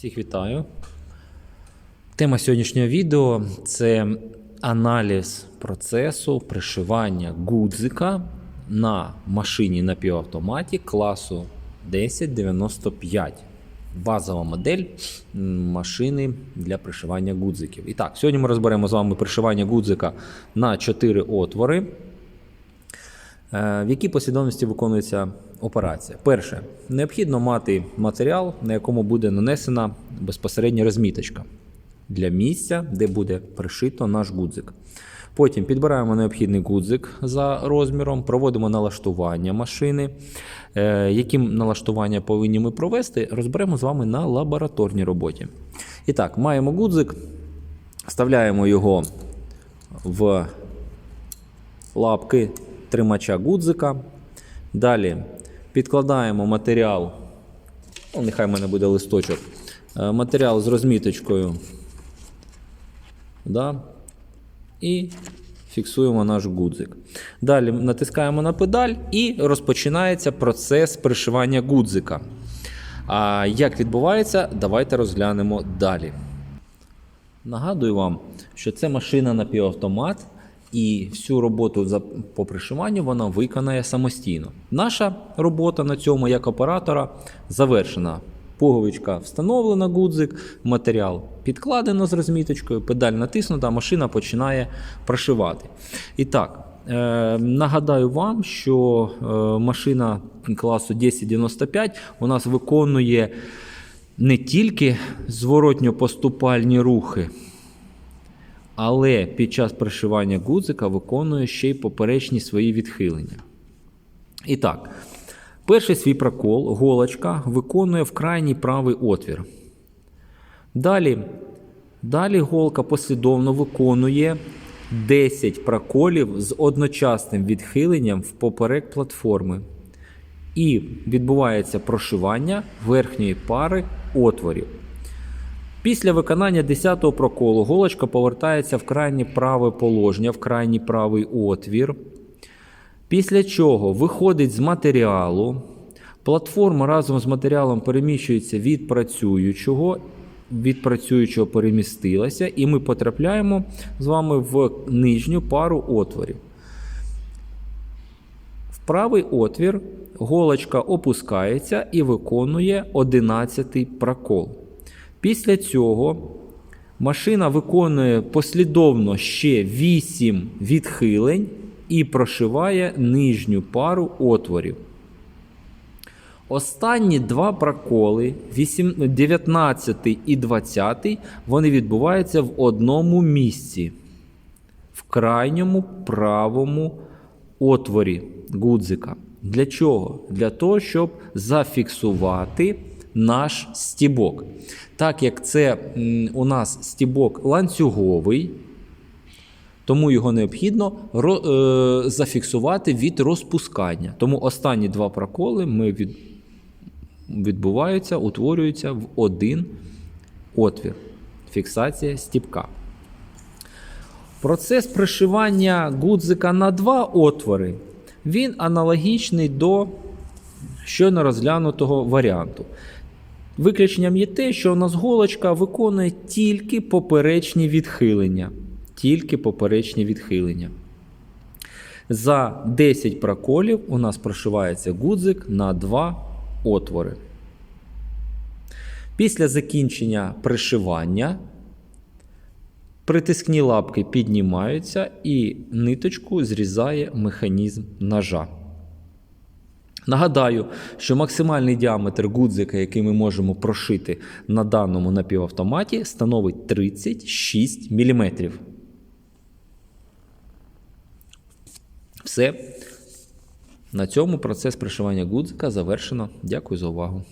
Всіх вітаю. Тема сьогоднішнього відео це аналіз процесу пришивання гудзика на машині напівавтоматі класу 1095. Базова модель машини для пришивання гудзиків. І так, сьогодні ми розберемо з вами пришивання гудзика на 4 отвори. Е, В якій послідовності виконується операція? Перше, необхідно мати матеріал, на якому буде нанесена безпосередня розміточка для місця, де буде пришито наш гудзик. Потім підбираємо необхідний гудзик за розміром, проводимо налаштування машини. Е, Яким налаштування повинні ми провести, розберемо з вами на лабораторній роботі. І так, маємо гудзик, вставляємо його в лапки тримача гудзика. Далі підкладаємо матеріал, ну, нехай в мене буде листочок, е, матеріал з розміточкою. Да? І фіксуємо наш гудзик. Далі натискаємо на педаль і розпочинається процес пришивання гудзика. А як відбувається, давайте розглянемо далі. Нагадую вам, що це машина напівавтомат, і всю роботу по пришиванню вона виконає самостійно. Наша робота на цьому як оператора завершена. Пуговичка встановлена, гудзик, матеріал підкладено з розміточкою, педаль натиснута, машина починає прошивати. І так, е, нагадаю вам, що е, машина класу 1095 у нас виконує не тільки зворотньо-поступальні рухи, але під час пришивання гудзика виконує ще й поперечні свої відхилення. І так, перший свій прокол, голочка, виконує в крайній правий отвір. Далі, далі голка послідовно виконує 10 проколів з одночасним відхиленням в поперек платформи. І відбувається прошивання верхньої пари отворів. Після виконання 10-го проколу голочка повертається в крайнє праве положення, в крайній правий отвір. Після чого виходить з матеріалу. Платформа разом з матеріалом переміщується від працюючого, від працюючого перемістилася, і ми потрапляємо з вами в нижню пару отворів. В правий отвір голочка опускається і виконує 11-й прокол. Після цього машина виконує послідовно ще 8 відхилень і прошиває нижню пару отворів. Останні два проколи, 19 і 20, вони відбуваються в одному місці в крайньому правому отворі гудзика. Для чого? Для того, щоб зафіксувати наш стібок. Так як це у нас стібок ланцюговий, тому його необхідно е, зафіксувати від розпускання. Тому останні два проколи ми від, відбуваються, утворюються в один отвір. Фіксація стібка. Процес пришивання гудзика на два отвори він аналогічний до щойно розглянутого варіанту. Виключенням є те, що у нас голочка виконує тільки поперечні відхилення. Тільки поперечні відхилення. За 10 проколів у нас прошивається гудзик на два отвори. Після закінчення пришивання притискні лапки піднімаються і ниточку зрізає механізм ножа. Нагадаю, що максимальний діаметр гудзика, який ми можемо прошити на даному напівавтоматі, становить 36 мм. Все. На цьому процес пришивання гудзика завершено. Дякую за увагу.